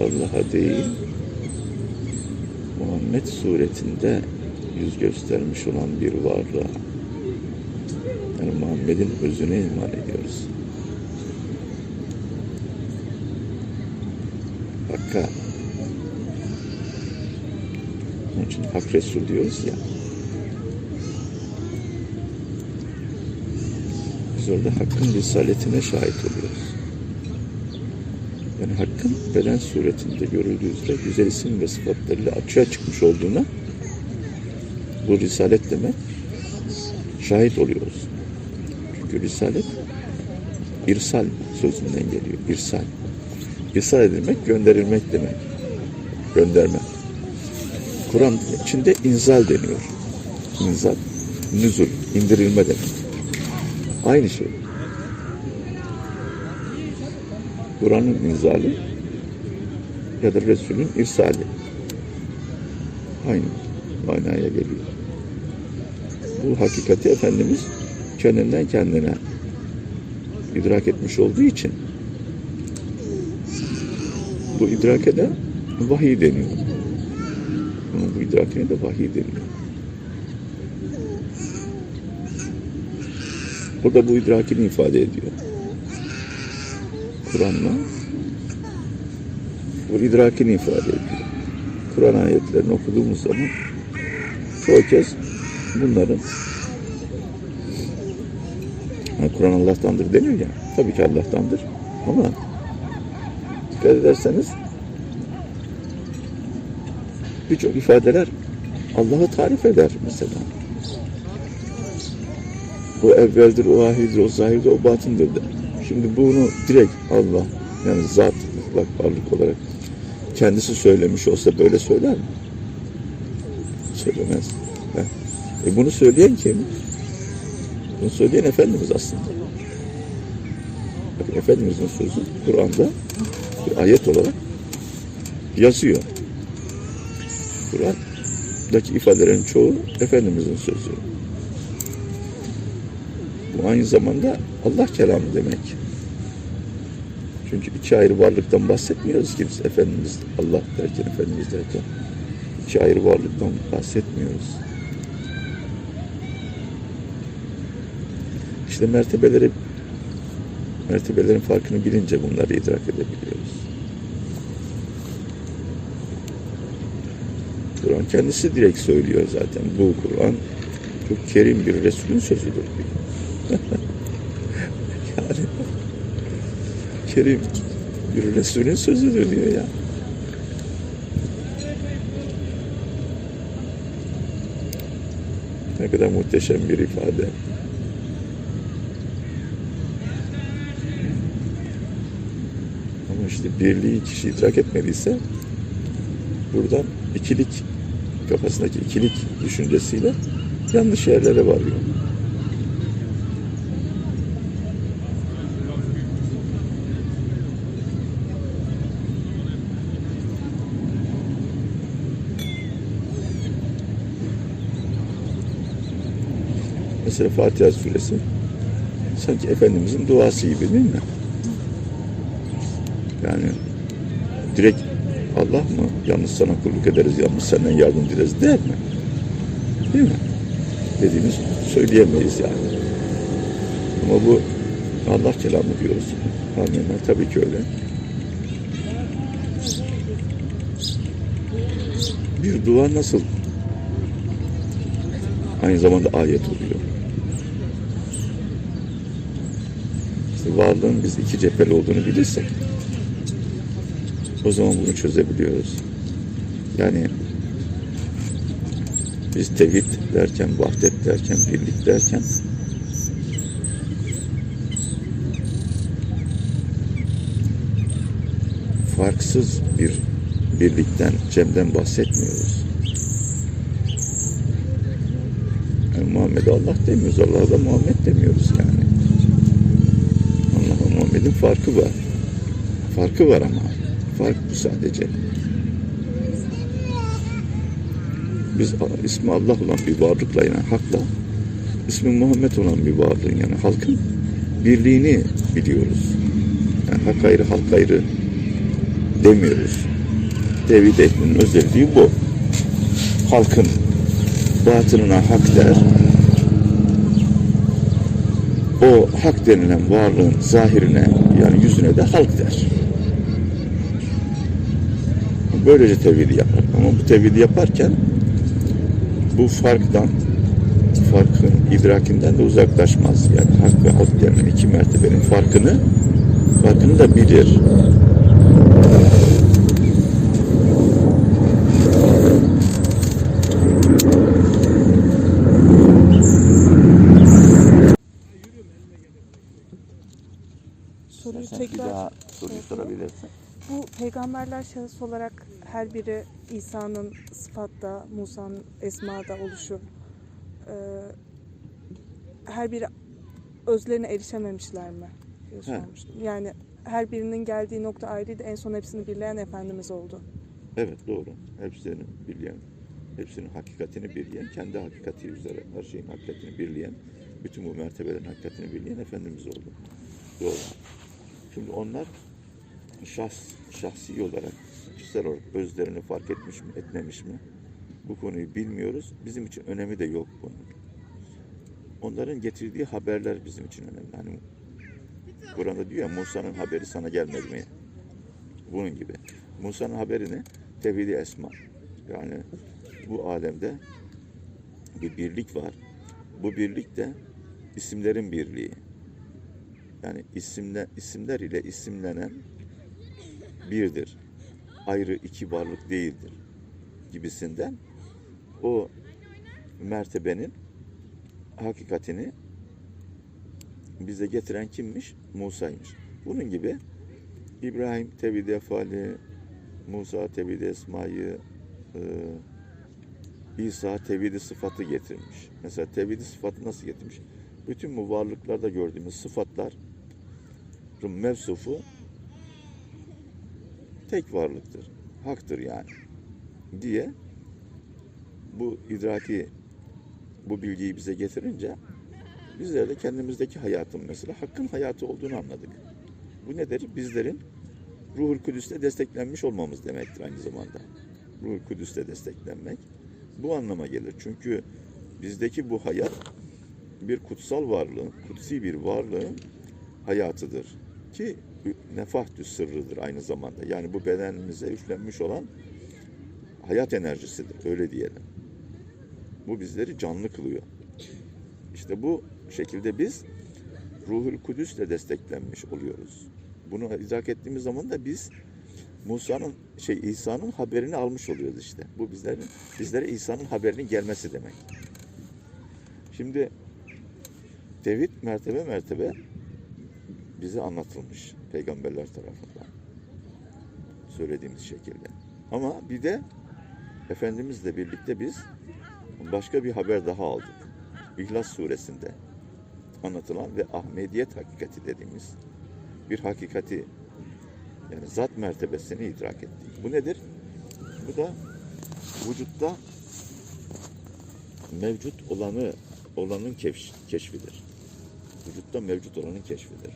Allah'a değil, Muhammed suretinde yüz göstermiş olan bir varlığa, yani Muhammed'in özüne iman ediyoruz. Hakka. Onun için Hak Resul diyoruz ya. Biz orada Hakk'ın risaletine şahit oluyoruz. Yani Hakk'ın beden suretinde görüldüğü üzere güzel isim ve sıfatlarıyla açığa çıkmış olduğuna bu risalet demek şahit oluyoruz. Çünkü risalet irsal sözünden geliyor. İrsal. İrsal edilmek, gönderilmek demek. Gönderme. Kur'an içinde inzal deniyor. İnzal, nüzul, indirilme demek. Aynı şey. Kur'an'ın inzali ya da Resul'ün irsali. Aynı manaya geliyor. Bu hakikati Efendimiz kendinden kendine idrak etmiş olduğu için bu idrake de vahiy deniyor. Bunun bu idrakine de vahiy deniyor. O da bu idrakini ifade ediyor. Kur'an'la bu idrakini ifade ediyor. Kur'an ayetlerini okuduğumuz zaman çoğu kez bunların yani Kur'an Allah'tandır deniyor ya. Tabii ki Allah'tandır. Ama dikkat ederseniz birçok ifadeler Allah'ı tarif eder mesela. O evveldir, o ahirdir, o zahirdir, o batındır der. Şimdi bunu direkt Allah yani zat mutlak varlık olarak kendisi söylemiş olsa böyle söyler mi? Söylemez. Ha. E bunu söyleyen kim? Bunu söyleyen Efendimiz aslında. Bakın Efendimizin sözü Kur'an'da bir ayet olarak yazıyor. Kur'an'daki ifadelerin çoğu Efendimizin sözü. Bu aynı zamanda Allah kelamı demek. Çünkü iki ayrı varlıktan bahsetmiyoruz ki biz Efendimiz Allah derken, Efendimiz derken. iki ayrı varlıktan bahsetmiyoruz. İşte mertebeleri mertebelerin farkını bilince bunları idrak edebiliyoruz. Kur'an kendisi direkt söylüyor zaten. Bu Kur'an çok kerim bir Resulün sözüdür. yani kerim bir Resulün sözüdür diyor ya. Ne kadar muhteşem bir ifade. Ama işte birliği kişi idrak etmediyse buradan ikilik kafasındaki ikilik düşüncesiyle yanlış yerlere varıyor. Mesela Fatiha suresi sanki Efendimizin duası gibi değil mi? Yani direkt Allah mı yalnız sana kulluk ederiz, yalnız senden yardım dileriz der mi? Değil mi? Dediğimiz söyleyemeyiz yani. Ama bu Allah kelamı diyoruz. Amenna tabii ki öyle. Bir dua nasıl aynı zamanda ayet oluyor. İşte varlığın biz iki cepheli olduğunu bilirsek o zaman bunu çözebiliyoruz. Yani biz tevhid derken, vahdet derken, birlik derken farksız bir birlikten, cemden bahsetmiyoruz. Yani Muhammed'e Allah demiyoruz, Allah'a da Muhammed demiyoruz yani. Muhammed'in farkı var. Farkı var ama. Fark bu sadece. Biz ismi Allah olan bir varlıkla yani hakla ismi Muhammed olan bir varlığın yani halkın birliğini biliyoruz. Yani hak ayrı, halk ayrı demiyoruz. Tevhid ehlinin özelliği bu. Halkın batınına hak der. O hak denilen varlığın zahirine yani yüzüne de halk der. Böylece tevhidi yapar. Ama bu tevhidi yaparken bu farktan farkın idrakinden de uzaklaşmaz. Yani hak ve halk denilen iki mertebenin farkını farkını da bilir. Soruyu Sen bir tekrar daha soruyu sorabilirsin. bu peygamberler şahıs olarak her biri İsa'nın sıfatta, Musa'nın esmada oluşu e, her biri özlerine erişememişler mi? diye sormuştum. Yani her birinin geldiği nokta ayrıydı. En son hepsini birleyen Efendimiz oldu. Evet doğru. Hepsini birleyen, hepsinin hakikatini birleyen, kendi hakikati üzere her şeyin hakikatini birleyen, bütün bu mertebelerin hakikatini birleyen Efendimiz oldu. Doğru. Şimdi onlar şahs, şahsi olarak, kişisel olarak özlerini fark etmiş mi, etmemiş mi? Bu konuyu bilmiyoruz. Bizim için önemi de yok bunun. Onların getirdiği haberler bizim için önemli. Hani Kur'an'da diyor ya Musa'nın haberi sana gelmedi mi? Bunun gibi. Musa'nın haberi ne? Tevhidi esma. Yani bu alemde bir birlik var. Bu birlik de isimlerin birliği. Yani isimle, isimler ile isimlenen birdir. Ayrı iki varlık değildir gibisinden o mertebenin hakikatini bize getiren kimmiş? Musa'ymış. Bunun gibi İbrahim tevhid efali, Musa tevhid esmayı, e, İsa tevhid sıfatı getirmiş. Mesela tevhid sıfatı nasıl getirmiş? Bütün bu varlıklarda gördüğümüz sıfatların mevsufu tek varlıktır. Haktır yani. Diye bu idraki bu bilgiyi bize getirince bizler de kendimizdeki hayatın mesela hakkın hayatı olduğunu anladık. Bu nedir? Bizlerin Ruhul Kudüs'te desteklenmiş olmamız demektir aynı zamanda. Ruhul Kudüs'te desteklenmek bu anlama gelir. Çünkü bizdeki bu hayat bir kutsal varlığın, kutsi bir varlığın hayatıdır. Ki nefahtü sırrıdır aynı zamanda. Yani bu bedenimize üflenmiş olan hayat enerjisidir. Öyle diyelim. Bu bizleri canlı kılıyor. İşte bu şekilde biz Ruhul Kudüs'le desteklenmiş oluyoruz. Bunu idrak ettiğimiz zaman da biz Musa'nın şey İsa'nın haberini almış oluyoruz işte. Bu bizlerin bizlere İsa'nın haberinin gelmesi demek. Şimdi tevhid mertebe mertebe bize anlatılmış peygamberler tarafından. Söylediğimiz şekilde. Ama bir de Efendimizle birlikte biz başka bir haber daha aldık. İhlas suresinde anlatılan ve Ahmediyet hakikati dediğimiz bir hakikati yani zat mertebesini idrak ettik. Bu nedir? Bu da vücutta mevcut olanı olanın keş- keşfidir. Vücutta mevcut olanın keşfidir.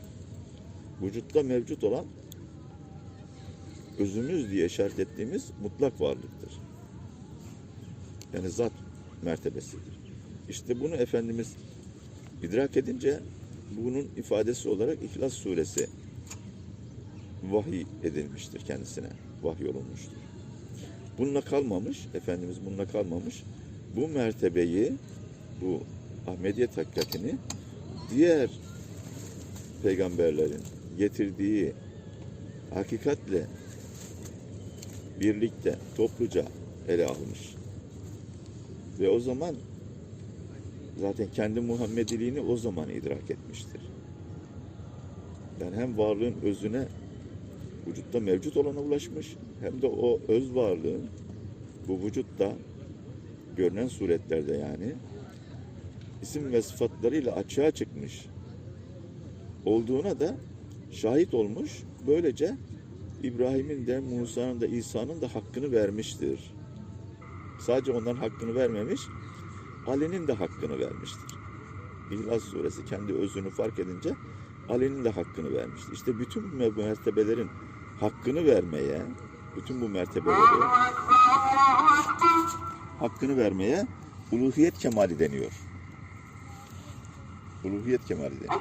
Vücutta mevcut olan özümüz diye işaret ettiğimiz mutlak varlıktır. Yani zat mertebesidir. İşte bunu Efendimiz idrak edince bunun ifadesi olarak İhlas suresi vahiy edilmiştir kendisine. Vahiy olunmuştur. Bununla kalmamış, Efendimiz bununla kalmamış. Bu mertebeyi, bu Ahmediyet hakikatini diğer peygamberlerin getirdiği hakikatle birlikte, topluca ele almış. Ve o zaman zaten kendi Muhammediliğini o zaman idrak etmiştir. Yani hem varlığın özüne vücutta mevcut olana ulaşmış hem de o öz varlığın bu vücutta görünen suretlerde yani isim ve sıfatlarıyla açığa çıkmış olduğuna da şahit olmuş. Böylece İbrahim'in de Musa'nın da İsa'nın da hakkını vermiştir. Sadece onların hakkını vermemiş, Ali'nin de hakkını vermiştir. İhlas suresi kendi özünü fark edince Ali'nin de hakkını vermiştir. İşte bütün bu mertebelerin hakkını vermeye, bütün bu mertebeleri hakkını vermeye uluhiyet kemali deniyor. Kemali deniyor.